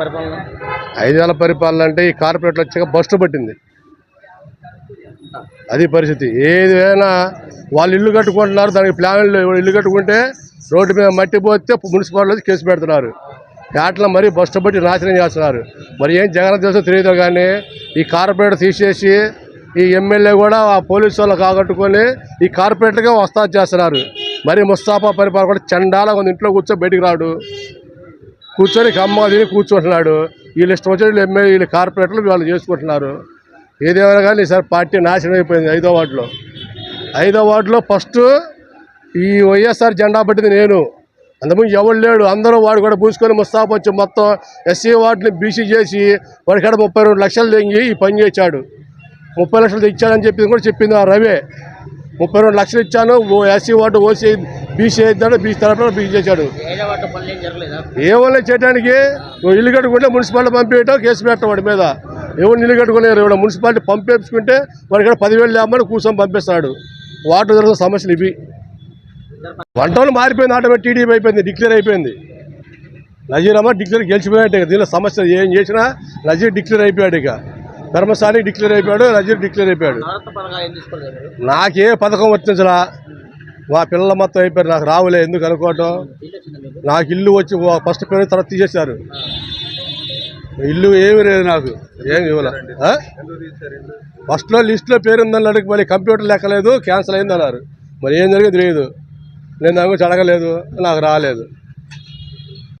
పరిపాలన? ఐదేళ్ళ పరిపాలన అంటే ఈ కార్పొరేట్లు వచ్చాక బస్టు పట్టింది. అది పరిస్థితి. ఏదైనా వాళ్ళు ఇల్లు కట్టుకుంటున్నారు దానికి ప్లాన్లు ఇల్లు కట్టుకుంటే రోడ్డు మీద మట్టి పోతే మున్సిపాలిటీ కేసు పెడుతున్నారు. పేటలో మరీ బస్టు పట్టి నాశనం చేస్తున్నారు. మరి ఏం జగన్ దేశం తెలియదు కానీ ఈ కార్పొరేటర్ తీసేసి ఈ ఎమ్మెల్యే కూడా ఆ పోలీసు వాళ్ళు కాగట్టుకొని ఈ కార్పొరేటర్గా వస్తా చేస్తున్నారు. మరి ముస్తాఫా పరిపాలన కూడా చండాల ఉంది. ఇంట్లో కూర్చో బయటికి రాడు. కూర్చొని కమ్మ తిని కూర్చుంటున్నాడు. వీళ్ళు ఇష్టం వచ్చిన వీళ్ళు ఎమ్మెల్యే వీళ్ళు కార్పొరేటర్లు వాళ్ళు చేసుకుంటున్నారు. ఏదేమైనా కానీ ఈసారి పార్టీ నాశనం అయిపోయింది ఐదో వార్డులో. ఐదో వార్డులో ఫస్ట్ ఈ వైఎస్ఆర్ జెండా పట్టింది నేను. అంతకుముందు ఎవరు లేడు. అందరూ వాడు కూడా పూసుకొని ముస్తాఫ్ వచ్చి మొత్తం ఎస్సీ వార్డుని బీసీ చేసి వాడికాడ ముప్పై రెండు లక్షలు తెంగి ఈ పని చేశాడు. ముప్పై లక్షలు తెచ్చాడని చెప్పింది కూడా చెప్పింది ఆ రవే. ముప్పై రెండు లక్షలు ఇచ్చాను. ఓ ఎస్సీ వార్డు ఓసీ బీసీ అయిద్దాడు బీసీ తరఫున బీసీ చేశాడు. ఏం ఏమన్నా చేయడానికి నువ్వు ఇల్లు కట్టుకుంటే మున్సిపాలిటీ పంపించటం కేసు పెట్టడం వాడి మీద. ఎవరు ఇల్లు కట్టుకునేరు ఎవరు మున్సిపాలిటీ పంపించుకుంటే వాడి కూడా పదివేలు లేమని కూర్చొని పంపిస్తాడు. వాటర్ జరుగుతున్న సమస్యలు ఇవి. వంటలు మారిపోయింది ఆటోమేటిక్ టీడీపీ అయిపోయింది డిక్లేర్ అయిపోయింది. నజీర్ అమ్మ డిక్లేర్ గెలిచిపోయాడు ఇక. దీనిలో సమస్య ఏం చేసినా నజీర్ డిక్లేర్ అయిపోయాడు ఇక. ధర్మస్థాని డిక్లేర్ అయిపోయాడు నజీర్ డిక్లేర్ అయిపోయాడు. నాకే పథకం వర్తించరా మా పిల్లల మొత్తం అయిపోయారు. నాకు రావులే ఎందుకు అనుకోవటం? నాకు ఇల్లు వచ్చి ఫస్ట్ పేరు తర్వాత తీసేశారు. ఇల్లు ఏమీ లేదు నాకు. ఏమి ఇవ్వలే. ఫస్ట్లో లిస్ట్లో పేరు ఉందని అడిగి మళ్ళీ కంప్యూటర్ లెక్కలేదు క్యాన్సిల్ అయింది అన్నారు. మరి ఏం జరిగింది తెలియదు. నేను దాని గురించి అడగలేదు నాకు రాలేదు.